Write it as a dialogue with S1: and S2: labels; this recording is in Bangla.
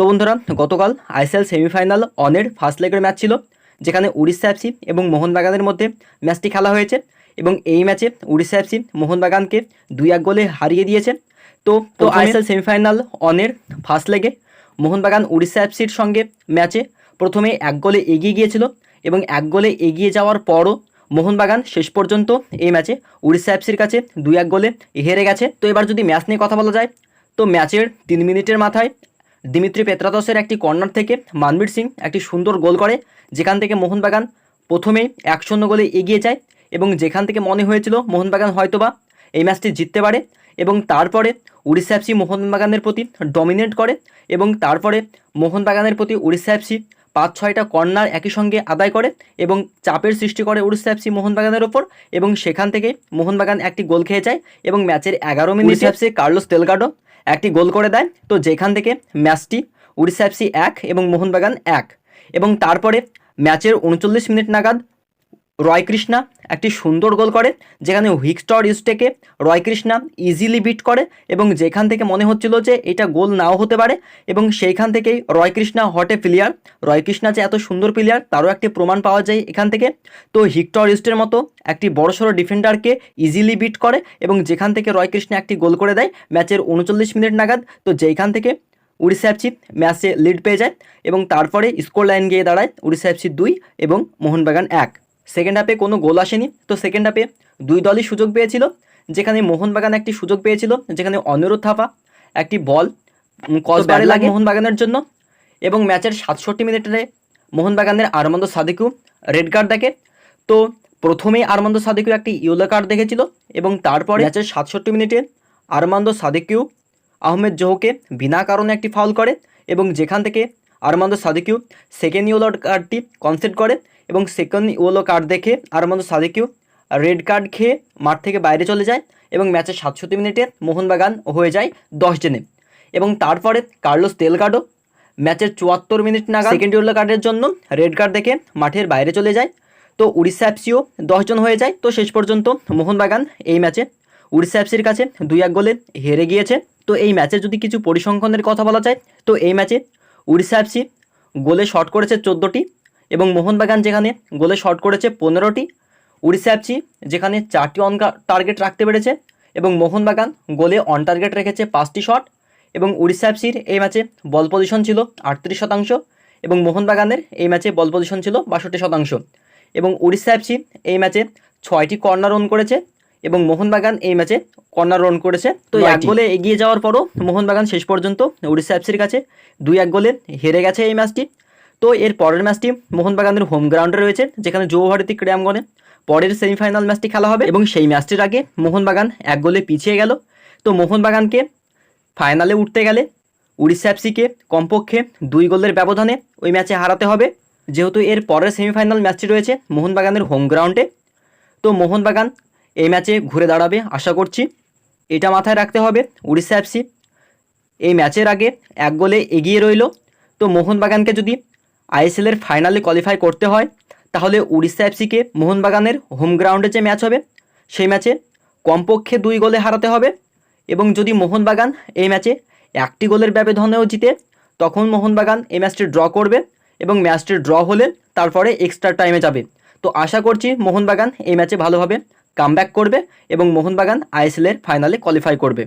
S1: তো বন্ধুরা গতকাল আইএসএল সেমিফাইনাল অনের ফার্স্ট লেগের ম্যাচ ছিল যেখানে উড়িষ্যা এফসি এবং মোহনবাগানের মধ্যে ম্যাচটি খেলা হয়েছে এবং এই ম্যাচে উড়িষ্যা এফসি মোহনবাগানকে দুই এক গোলে হারিয়ে দিয়েছে। তো তো আইএসএল সেমিফাইনাল অনের ফার্স্ট লেগে মোহনবাগান উড়িষ্যা এফসির সঙ্গে ম্যাচে প্রথমে এক গোলে এগিয়ে গিয়েছিল এবং এক গোলে এগিয়ে যাওয়ার পরও মোহনবাগান শেষ পর্যন্ত এই ম্যাচে উড়িষ্যা এফসির কাছে দুই এক গোলে হেরে গেছে। তো এবার যদি ম্যাচ নিয়ে কথা বলা যায় তো ম্যাচের তিন মিনিটের মাথায় দিমিত্রি পেত্রাদসের একটি কর্নার থেকে মানবীর সিং একটি সুন্দর গোল করে, যেখান থেকে মোহনবাগান প্রথমেই এক শূন্য গোলে এগিয়ে যায় এবং যেখান থেকে মনে হয়েছিল মোহনবাগান হয়তোবা এই ম্যাচটি জিততে পারে এবং তারপরে উড়িষ্যা এফসি মোহনবাগানের প্রতি ডমিনেট করে এবং তারপরে মোহনবাগানের প্রতি উড়িষ্যা এফসি পাঁচ ছয়টা কর্নার একই সঙ্গে আদায় করে এবং চাপের সৃষ্টি করে উড়িষ্যা এফসি মোহনবাগানের ওপর এবং সেখান থেকে মোহনবাগান একটি গোল খেয়ে যায় এবং ম্যাচের এগারো মিনিট এফসি কার্লোস তেলগাডো একটি গোল করে দেয়। তো যেখান থেকে ম্যাচটি উড়িষ্যা এফসি এক এবং মোহনবাগান এক এবং তারপরে ম্যাচের উনচল্লিশ মিনিট নাগাদ রয় কৃষ্ণা একটি সুন্দর গোল করে, যেখানে হুইকস্টর ইস্টেকে রয় কৃষ্ণা ইজিলি বিট করে এবং যেখান থেকে মনে হচ্ছিল যে এটা গোল নাও হতে পারে এবং সেইখান থেকেই রয় কৃষ্ণা হটে প্লেয়ার রয় কৃষ্ণা যে এত সুন্দর প্লেয়ার তারও একটি প্রমাণ পাওয়া যায় এখান থেকে। তো হিক্টর ইস্টের মতো একটি বড়সড় ডিফেন্ডারকে ইজিলি বিট করে এবং যেখান থেকে রয় কৃষ্ণা একটি গোল করে দেয়, ম্যাচের উনচল্লিশ মিনিট নাগাদ, তো যেইখান থেকে উড়িষ্যা এফসি ম্যাচে লিড পেয়ে যায় এবং তারপরে স্কোর লাইন গিয়ে দাঁড়ায় উড়িষ্যা এফসি দুই এবং মোহনবাগান এক। সেকেন্ড হাফে কোনো গোল আসেনি। তো সেকেন্ড হাফে দুই দলই সুযোগ পেয়েছিল যেখানে মোহনবাগান একটি সুযোগ পেয়েছিল যেখানে অনিরুদ্ধ থাপা একটি বল কসবারে লাগে মোহনবাগানের জন্য। এবং ম্যাচের সাতষট্টি মিনিটে মোহনবাগানের আরমন্দ সাদিকু রেড কার্ড দেখে। তো প্রথমেই আরমান্দ সাদিকু একটি ইয়েলো কার্ড দেখেছিল এবং তারপর ম্যাচের সাতষট্টি মিনিটে আরমান্দ সাদিকিউ আহমেদ জোহকে বিনা কারণে একটি ফাউল করে এবং যেখান থেকে আরমান্দ সাদিকিউ সেকেন্ড ইয়েলো কার্ডটি কনসেপ্ট করে এবং সেকেন্ড ইয়েলো কার্ড দেখে আরমান্দ সাদিকিউ রেড কার্ড খেয়ে মাঠ থেকে বাইরে চলে যায় এবং ম্যাচের সাতষট্টি মিনিটে মোহনবাগান হয়ে যায় দশ জনে। এবং তারপরে কার্লোস তেলগাডো ম্যাচের চুয়াত্তর মিনিট নাগাদ সেকেন্ড ইয়েলো কার্ডের জন্য রেড কার্ড দেখে মাঠের বাইরে চলে যায়। তো উড়িষ্যা এফসিও দশজন হয়ে যায়। তো শেষ পর্যন্ত মোহনবাগান এই ম্যাচে উড়িষ্যা এফসির কাছে দুই এক গোলে হেরে গিয়েছে। তো এই ম্যাচের যদি কিছু পরিসংখ্যানের কথা বলা যায়, তো এই ম্যাচে উড়িষ্যা এফসি গোলে শট করেছে চোদ্দোটি এবং মোহনবাগান যেখানে গোলে শট করেছে পনেরোটি, উড়িষ্যা এফসি যেখানে চারটি অন টার্গেট রাখতে পেরেছে এবং মোহনবাগান গোলে অন টার্গেট রেখেছে পাঁচটি শট এবং উড়িষ্যা এফসির এই ম্যাচে বল পজিশন ছিল আটত্রিশ শতাংশ এবং মোহনবাগানের এই ম্যাচে বল পজিশন ছিল বাষট্টি শতাংশ এবং উড়িষ্যা এফসি এই ম্যাচে ছয়টি কর্নার রান করেছে এবং মোহনবাগান এই ম্যাচে কর্নার রান করেছে। তো এক গোলে এগিয়ে যাওয়ার পরও মোহনবাগান শেষ পর্যন্ত উড়িষ্যা এফসির কাছে দুই এক গোলে হেরে গেছে এই ম্যাচটি। তো এর পরের ম্যাচটি মোহনবাগানের হোম গ্রাউন্ডে রয়েছে যেখানে যৌভারতী ক্রীড়াঙ্গনে পরের সেমিফাইনাল ম্যাচটি খেলা হবে এবং সেই ম্যাচটির আগে মোহনবাগান এক গোলে পিছিয়ে গেল। তো মোহনবাগানকে ফাইনালে উঠতে গেলে উড়িষ্যা এফসিকে কমপক্ষে দুই গোলের ব্যবধানে ওই ম্যাচে হারাতে হবে। যেহেতু এর পরের সেমিফাইনাল ম্যাচটি রয়েছে মোহনবাগানের হোম গ্রাউন্ডে তো মোহনবাগান এই ম্যাচে ঘুরে দাঁড়াবে, আশা করছি। এটা মাথায় রাখতে হবে, উড়িষ্যা এফসি এই ম্যাচের আগে এক গোলে এগিয়ে রইল। তো মোহনবাগানকে যদি আইএসএলের ফাইনালে কোয়ালিফাই করতে হয়, তাহলে উড়িষ্যা এফসিকে মোহনবাগানের হোম গ্রাউন্ডে যে ম্যাচ হবে, সেই ম্যাচে কমপক্ষে দুই গোলে হারাতে হবে। এবং যদি মোহনবাগান এই ম্যাচে একটি গোলের ব্যবধানেও জিতে, তখন মোহনবাগান এই ম্যাচটি ড্র করবে এবং ম্যাচটি ড্র হলে তারপরে এক্সট্রা টাইমে যাবে। তো আশা করছি মোহনবাগান এই ম্যাচে ভালোভাবে কামব্যাক করবে এবং মোহনবাগান আইএসএলের ফাইনালে কোয়ালিফাই করবে।